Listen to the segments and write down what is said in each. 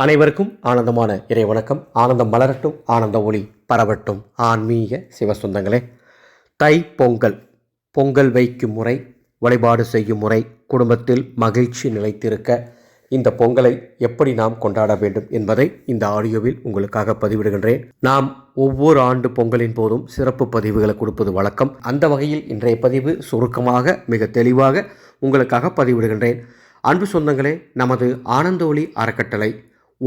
அனைவருக்கும் ஆனந்தமான இறை வணக்கம் ஆனந்தம் மலரட்டும் ஆனந்த ஒளி பரவட்டும். ஆன்மீக சிவசுந்தங்களே தை பொங்கல் பொங்கல் வைக்கும் முறை வழிபாடு செய்யும் முறை குடும்பத்தில் மகிழ்ச்சி நிலைத்திருக்க இந்த பொங்கலை எப்படி நாம் கொண்டாட வேண்டும் என்பதை இந்த ஆடியோவில் உங்களுக்காக பதிவிடுகின்றேன். நாம் ஒவ்வொரு ஆண்டு பொங்கலின் போதும் சிறப்பு பதிவுகளை கொடுப்பது வழக்கம். அந்த வகையில் இன்றைய பதிவு சுருக்கமாக மிக தெளிவாக உங்களுக்காக பதிவிடுகின்றேன். அன்பு சொந்தங்களே நமது ஆனந்த ஒளி அறக்கட்டளை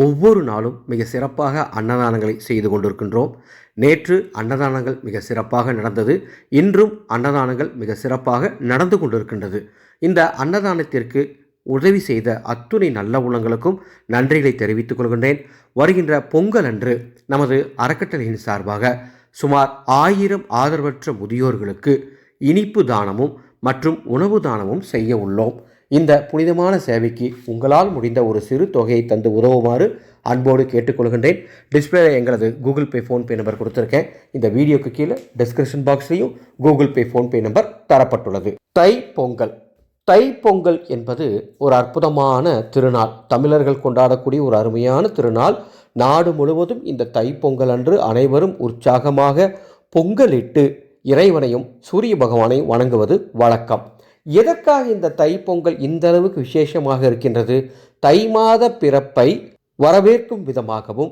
ஒவ்வொரு நாளும் மிக சிறப்பாக அன்னதானங்களை செய்து கொண்டிருக்கின்றோம். நேற்று அன்னதானங்கள் மிக சிறப்பாக நடந்தது. இன்றும் அன்னதானங்கள் மிக சிறப்பாக நடந்து கொண்டிருக்கின்றது. இந்த அன்னதானத்திற்கு உதவி செய்த அத்துணை நல்ல உள்ளங்களுக்கும் நன்றிகளை தெரிவித்துக் கொள்கின்றேன். வருகின்ற பொங்கல் அன்று நமது அறக்கட்டளையின் சார்பாக சுமார் ஆயிரம் ஆதரவற்ற முதியோர்களுக்கு இனிப்பு தானமும் மற்றும் உணவு தானமும் செய்ய உள்ளோம். இந்த புனிதமான சேவைக்கு உங்களால் முடிந்த ஒரு சிறு தொகையை தந்து உதவுமாறு அன்போடு கேட்டுக்கொள்கின்றேன். டிஸ்பிளேல எங்களது கூகுள் பே ஃபோன்பே நம்பர் கொடுத்துருக்கேன். இந்த வீடியோக்கு கீழே டிஸ்கிரிப்ஷன் பாக்ஸ்லேயும் கூகுள் பே ஃபோன்பே நம்பர் தரப்பட்டுள்ளது. தை பொங்கல். தை பொங்கல் என்பது ஒரு அற்புதமான திருநாள். தமிழர்கள் கொண்டாடக்கூடிய ஒரு அருமையான திருநாள். நாடு முழுவதும் இந்த தை பொங்கல் அன்று அனைவரும் உற்சாகமாக பொங்கலிட்டு இறைவனையும் சூரிய பகவானையும் வணங்குவது வழக்கம். எதற்காக இந்த தை பொங்கல் இந்த அளவுக்கு விசேஷமாக இருக்கின்றது? தை மாத பிறப்பை வரவேற்கும் விதமாகவும்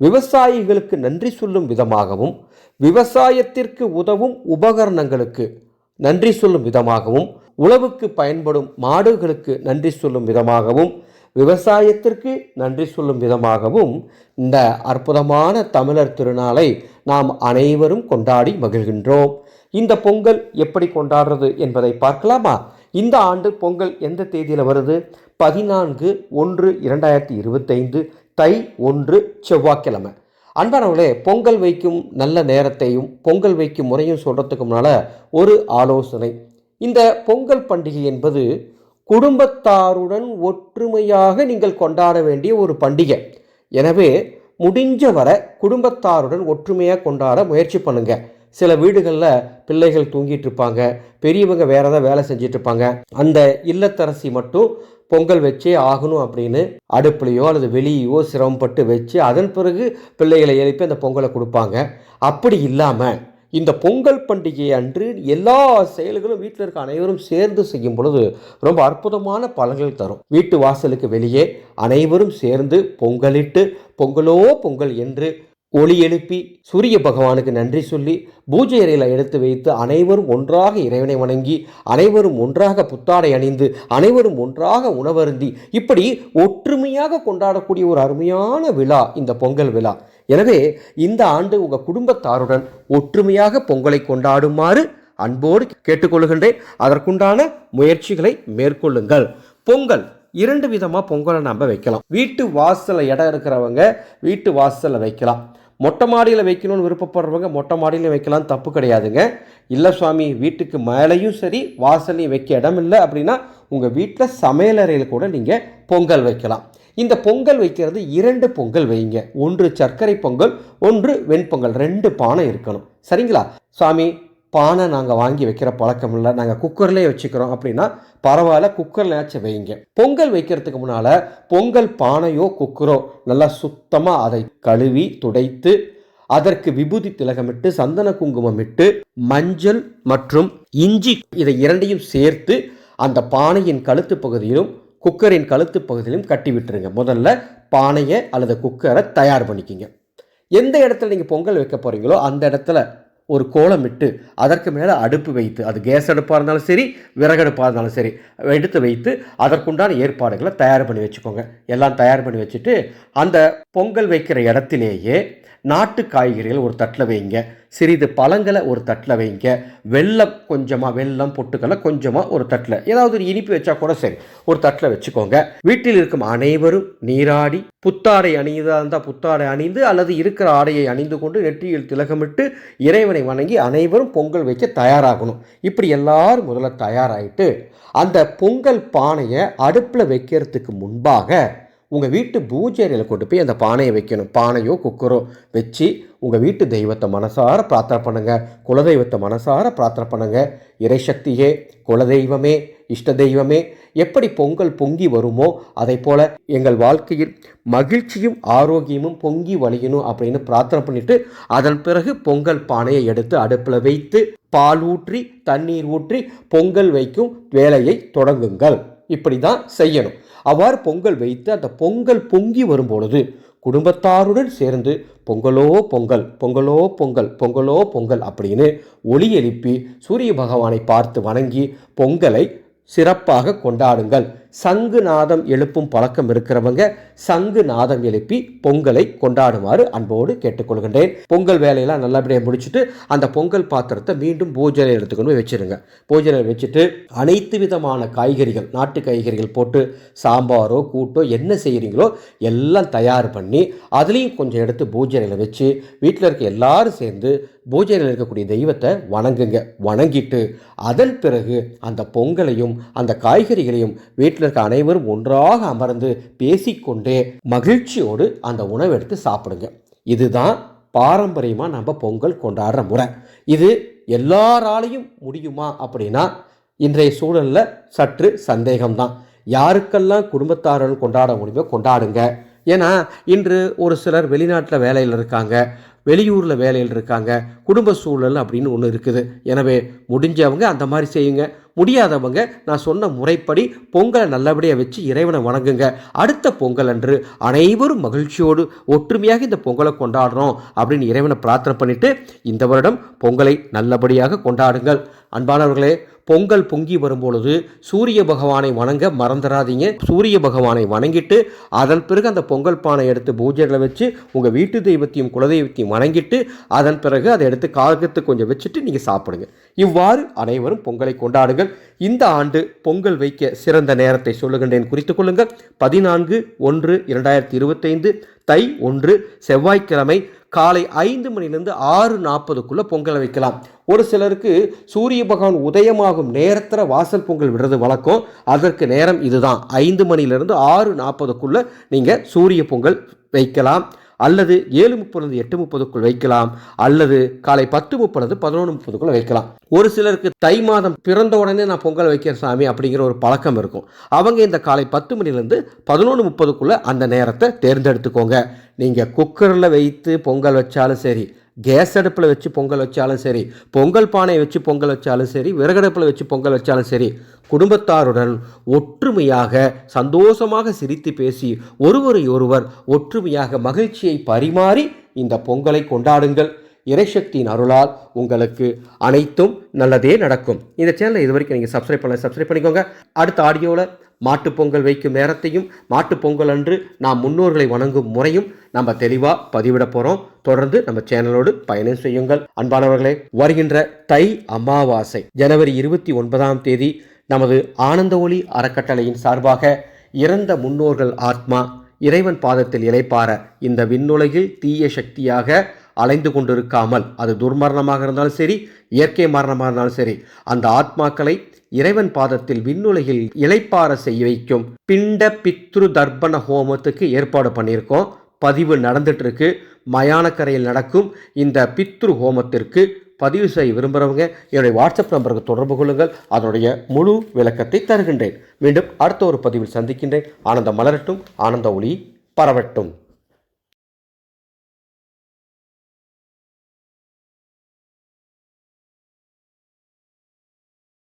விவசாயிகளுக்கு நன்றி சொல்லும் விதமாகவும் விவசாயத்திற்கு உதவும் உபகரணங்களுக்கு நன்றி சொல்லும் விதமாகவும் உழவுக்கு பயன்படும் மாடுகளுக்கு நன்றி சொல்லும் விதமாகவும் விவசாயத்திற்கு நன்றி சொல்லும் விதமாகவும் இந்த அற்புதமான தமிழர் திருநாளை நாம் அனைவரும் கொண்டாடி மகிழ்கின்றோம். இந்த பொங்கல் எப்படி கொண்டாடுறது என்பதை பார்க்கலாமா? இந்த ஆண்டு பொங்கல் எந்த தேதியில் வருது? பதினான்கு ஒன்று இரண்டாயிரத்தி இருபத்தைந்து தை ஒன்று செவ்வாய்க்கிழமை. அன்பானவர்களே பொங்கல் வைக்கும் நல்ல நேரத்தையும் பொங்கல் வைக்கும் முறையும் சொல்கிறதுக்கு முன்னால் ஒரு ஆலோசனை. இந்த பொங்கல் பண்டிகை என்பது குடும்பத்தாருடன் ஒற்றுமையாக நீங்கள் கொண்டாட வேண்டிய ஒரு பண்டிகை. எனவே முடிஞ்ச வரை குடும்பத்தாருடன் ஒற்றுமையாக கொண்டாட முயற்சி பண்ணுங்கள் சில வீடுகளில் பிள்ளைகள் தூங்கிட்டு இருப்பாங்க பெரியவங்க வேற ஏதாவது வேலை செஞ்சுட்டு இருப்பாங்க அந்த இல்லத்தரசி மட்டும் பொங்கல் வச்சே ஆகணும் அப்படின்னு அடுப்புலையோ அல்லது வெளியோ சிரமப்பட்டு வச்சு அதன் பிறகு பிள்ளைகளை எழுப்பி அந்த பொங்கலை கொடுப்பாங்க. அப்படி இல்லாமல் இந்த பொங்கல் பண்டிகை அன்று எல்லா செயல்களும் வீட்டில் இருக்க அனைவரும் சேர்ந்து செய்யும் பொழுது ரொம்ப அற்புதமான பலன்கள் தரும். வீட்டு வாசலுக்கு வெளியே அனைவரும் சேர்ந்து பொங்கலிட்டு பொங்கலோ பொங்கல் என்று ஒளி எழுப்பி சூரிய பகவானுக்கு நன்றி சொல்லி பூஜை அறையில் எடுத்து வைத்து அனைவரும் ஒன்றாக இறைவனை வணங்கி அனைவரும் ஒன்றாக புத்தாடை அணிந்து அனைவரும் ஒன்றாக உணவருந்தி இப்படி ஒற்றுமையாக கொண்டாடக்கூடிய ஒரு அருமையான விழா இந்த பொங்கல் விழா. எனவே இந்த ஆண்டு உங்கள் குடும்பத்தாருடன் ஒற்றுமையாக பொங்கலை கொண்டாடுமாறு அன்போடு கேட்டுக்கொள்கின்றேன். அதற்குண்டான முயற்சிகளை மேற்கொள்ளுங்கள். பொங்கல் இரண்டு விதமாக பொங்கலை நம்ம வைக்கலாம். வீட்டு வாசலில் இடம் இருக்கிறவங்க வீட்டு வாசலில் வைக்கலாம். மொட்டை மாடியில் வைக்கணும்னு விருப்பப்படுறவங்க மொட்டை மாடியில் வைக்கலாம் தப்பு கிடையாதுங்க. இல்லை சுவாமி வீட்டுக்கு மேலேயும் சரி வாசலையும் வைக்க இடம் இல்லை அப்படின்னா உங்கள் வீட்டில் சமையலறையில் கூட நீங்கள் பொங்கல் வைக்கலாம். இந்த பொங்கல் வைக்கிறது இரண்டு பொங்கல் வைங்க ஒன்று சர்க்கரை பொங்கல் ஒன்று வெண்பொங்கல். ரெண்டு பானை இருக்கணும். சரிங்களா? சாமி பானை நாங்கள் வாங்கி வைக்கிற பழக்கம் இல்லை. நாங்கள் குக்கர்லேயே வச்சுக்கிறோம் அப்படின்னா பரவாயில்ல குக்கர்லையாச்சும் வைங்க. பொங்கல் வைக்கிறதுக்கு முன்னால் பொங்கல் பானையோ குக்கரோ நல்லா சுத்தமாக அதை கழுவி துடைத்து அதற்கு விபூதி திலகமிட்டு சந்தன குங்குமம் இட்டு மஞ்சள் மற்றும் இஞ்சி இதை இரண்டையும் சேர்த்து அந்த பானையின் கழுத்து பகுதியிலும் குக்கரின் கழுத்து பகுதியிலும் கட்டி விட்டுருங்க. முதல்ல பானையை அல்லது குக்கரை தயார் பண்ணிக்கிங்க. எந்த இடத்துல நீங்கள் பொங்கல் வைக்க போகிறீங்களோ அந்த இடத்துல ஒரு கோலமிட்டு அதற்கு மேலே அடுப்பு வைத்து அது கேஸ் அடுப்பாக இருந்தாலும் சரி விறகடுப்பாக இருந்தாலும் சரி எடுத்து வைத்து அதற்குண்டான ஏற்பாடுகளை தயார் பண்ணி வச்சுக்கோங்க. எல்லாம் தயார் பண்ணி வச்சுட்டு அந்த பொங்கல் வைக்கிற இடத்திலேயே நாட்டு காய்கறிகள் ஒரு தட்டில் வைங்க. சிறிது பழங்களை ஒரு தட்டில் வைங்க. வெள்ளம் கொஞ்சமாக வெள்ளம் பொட்டுக்கலை கொஞ்சமாக ஒரு தட்டில். ஏதாவது ஒரு இனிப்பு வச்சா கூட சரி. ஒரு தட்டில் வச்சுக்கோங்க. வீட்டில் இருக்கும் அனைவரும் நீராடி புத்தாடை அணிந்ததாக இருந்தால் புத்தாடை அணிந்து அல்லது இருக்கிற ஆடையை அணிந்து கொண்டு நெற்றியில் திலகமிட்டு இறைவனை வணங்கி அனைவரும் பொங்கல் வைக்க தயாராகணும். இப்படி எல்லாரும் முதல்ல தயாராகிட்டு அந்த பொங்கல் பானையை அடுப்பில் வைக்கிறதுக்கு முன்பாக உங்கள் வீட்டு பூஜை அறையில் கொண்டு போய் அந்த பானையை வைக்கணும். பானையோ குக்கரோ வச்சு உங்கள் வீட்டு தெய்வத்தை மனசார பிரார்த்தனை பண்ணுங்கள் குலதெய்வத்தை மனசார பிரார்த்தனை பண்ணுங்கள் இறைசக்தியே குலதெய்வமே இஷ்ட தெய்வமே எப்படி பொங்கல் பொங்கி வருமோ அதை போல் எங்கள் வாழ்க்கையில் மகிழ்ச்சியும் ஆரோக்கியமும் பொங்கி வழியணும் அப்படின்னு பிரார்த்தனை பண்ணிட்டு அதன் பிறகு பொங்கல் பானையை எடுத்து அடுப்பில் வைத்து பால் ஊற்றி தண்ணீர் ஊற்றி பொங்கல் வைக்கும் வேலையை தொடங்குங்கள். இப்படி தான் செய்யணும். அவ்வாறு பொங்கல் வைத்து அந்த பொங்கல் பொங்கி வரும்பொழுது குடும்பத்தாருடன் சேர்ந்து பொங்கலோ பொங்கல் பொங்கலோ பொங்கல் பொங்கலோ பொங்கல் அப்படின்னு ஒளி எழுப்பி சூரிய பகவானை பார்த்து வணங்கி பொங்கலை சிறப்பாக கொண்டாடுங்கள். சங்கு நாதம் எழுப்பும் பழக்கம் இருக்கிறவங்க சங்கு நாதம் எழுப்பி பொங்கலை கொண்டாடுமாறு அன்போடு கேட்டுக்கொள்கின்றேன். பொங்கல் வேலையெல்லாம் நல்லபடியாக முடிச்சுட்டு அந்த பொங்கல் பாத்திரத்தை மீண்டும் பூஜை எடுத்துக்கொண்டு வச்சிருங்க. பூஜனை வச்சுட்டு அனைத்து விதமான காய்கறிகள் நாட்டு காய்கறிகள் போட்டு சாம்பாரோ கூட்டோ என்ன செய்கிறீங்களோ எல்லாம் தயார் பண்ணி அதுலேயும் கொஞ்சம் எடுத்து பூஜனையில் வச்சு வீட்டில் இருக்க எல்லாரும் சேர்ந்து பூஜையில் இருக்கக்கூடிய தெய்வத்தை வணங்குங்க. வணங்கிட்டு அதன் பிறகு அந்த பொங்கலையும் அந்த காய்கறிகளையும் வீட்டில் இருக்க அனைவரும் ஒன்றாக அமர்ந்து பேசிக்கொண்டே மகிழ்ச்சியோடு அந்த உணவை எடுத்து சாப்பிடுங்க. இதுதான் பாரம்பரியமாக நம்ம பொங்கல் கொண்டாடுற முறை. இது எல்லாராலையும் முடியுமா அப்படின்னா இன்றைய சூழலில் சற்று சந்தேகம்தான். யாருக்கெல்லாம் குடும்பத்தாரர்கள் கொண்டாட முடியுமோ கொண்டாடுங்க. ஏன்னா இன்று ஒரு சிலர் வெளிநாட்டில் வேலையில் இருக்காங்க வெளியூரில் வேலையில் இருக்காங்க குடும்ப சூழல் அப்படின்னு ஒன்று இருக்குது. எனவே முடிஞ்சவங்க அந்த மாதிரி செய்யுங்க. முடியாதவங்க நான் சொன்ன முறைப்படி பொங்கலை நல்லபடியாக வச்சு இறைவனை வணங்குங்க. அடுத்த பொங்கல் அன்று அனைவரும் மகிழ்ச்சியோடு ஒற்றுமையாக இந்த பொங்கலை கொண்டாடுறோம் அப்படின்னு இறைவனை பிரார்த்தனை பண்ணிவிட்டு இந்த வருடம் பொங்கலை நல்லபடியாக கொண்டாடுங்கள். அன்பானவர்களே பொங்கல் பொங்கி வரும்பொழுது சூரிய பகவானை வணங்க மறந்துடாதீங்க. சூரிய பகவானை வணங்கிட்டு அதன் பிறகு அந்த பொங்கல் பானை எடுத்து பூஜைகளை வச்சு உங்கள் வீட்டு தெய்வத்தையும் குலதெய்வத்தையும் வணங்கிட்டு அதன் பிறகு அதை எடுத்து காகத்தை கொஞ்சம் வச்சுட்டு நீங்கள் சாப்பிடுங்க. இவ்வாறு அனைவரும் பொங்கலை கொண்டாடுங்கள். இந்த ஆண்டு பொங்கல் வைக்க சிறந்த நேரத்தை சொல்லுகின்றேன். குறித்து கொள்ளுங்கள். பதினான்கு ஒன்று இரண்டாயிரத்தி இருபத்தைந்து தை ஒன்று செவ்வாய்க்கிழமை காலை ஐந்து மணிலேருந்து ஆறு நாற்பதுக்குள்ளே பொங்கலை வைக்கலாம். ஒரு சிலருக்கு சூரிய பகவான் உதயமாகும் நேரத்தில் வாசல் பொங்கல் விடுறது வழக்கம். அதற்கு நேரம் இதுதான். ஐந்து மணிலேருந்து ஆறு நாற்பதுக்குள்ளே நீங்கள் சூரிய பொங்கல் வைக்கலாம். அல்லது ஏழு முப்பது எட்டு முப்பதுக்குள் வைக்கலாம். அல்லது காலை பத்து முப்பது பதினொன்று முப்பதுக்குள்ளே வைக்கலாம். ஒரு சிலருக்கு தை மாதம் பிறந்த உடனே நான் பொங்கல் வைக்கிறேன் சாமி அப்படிங்கிற ஒரு பழக்கம் இருக்கும். அவங்க இந்த காலை பத்து மணிலேருந்து பதினொன்று முப்பதுக்குள்ளே அந்த நேரத்தை தேர்ந்தெடுத்துக்கோங்க. நீங்கள் குக்கரில் வைத்து பொங்கல் வச்சாலும் சரி கேஸ் அடுப்பில் வச்சு பொங்கல் வச்சாலும் சரி பொங்கல் பானையை வச்சு பொங்கல் வச்சாலும் சரி விறகடுப்பில் வச்சு பொங்கல் வச்சாலும் சரி குடும்பத்தாருடன் ஒற்றுமையாக சந்தோஷமாக சிரித்து பேசி ஒருவரை ஒருவர் ஒற்றுமையாக மகிழ்ச்சியை பரிமாறி இந்த பொங்கலை கொண்டாடுங்கள். இறைசக்தியின் அருளால் உங்களுக்கு அனைத்தும் நல்லதே நடக்கும். இந்த சேனலை இது வரைக்கும் நீங்கள் சப்ஸ்கிரைப் பண்ண சப்ஸ்கிரைப் பண்ணிக்கோங்க. அடுத்த ஆடியோவில் மாட்டுப் பொங்கல் வைக்கும் நேரத்தையும் மாட்டுப் பொங்கல் அன்று நாம் முன்னோர்களை வணங்கும் முறையும் நம்ம தெளிவாக பதிவிட போகிறோம் தொடர்ந்து நம்ம சேனலோடு பயணம் செய்யுங்கள். அன்பானவர்களே வருகின்ற தை அமாவாசை ஜனவரி இருபத்தி ஒன்பதாம் தேதி நமது ஆனந்த ஒளி அறக்கட்டளையின் சார்பாக இறந்த முன்னோர்கள் ஆத்மா இறைவன் பாதத்தில் இளைப்பார இந்த விண்ணுலகில் தீய சக்தியாக அலைந்து கொண்டிருக்காமல் அது துர்மரணமாக இருந்தாலும் சரி இயற்கை மரணமாக இருந்தாலும் சரி அந்த ஆத்மாக்களை இறைவன் பாதத்தில் விண்ணுலகில் இலைப்பார செய்ய வைக்கும். பிண்ட பித்ரு தர்ப்பண ஹோமத்துக்கு ஏற்பாடு பண்ணியிருக்கோம். பதிவு நடந்துட்டு இருக்கு மயானக்கரையில் நடக்கும் இந்த பித்ரு ஹோமத்திற்கு பதிவு செய்ய விரும்புகிறவங்க என்னுடைய வாட்ஸ்அப் நம்பருக்கு தொடர்பு கொள்ளுங்கள். அதனுடைய முழு விளக்கத்தை தருகின்றேன். மீண்டும் அடுத்த ஒரு பதிவில் சந்திக்கின்றேன். ஆனந்தம் மலரட்டும் ஆனந்த ஒளி பரவட்டும்.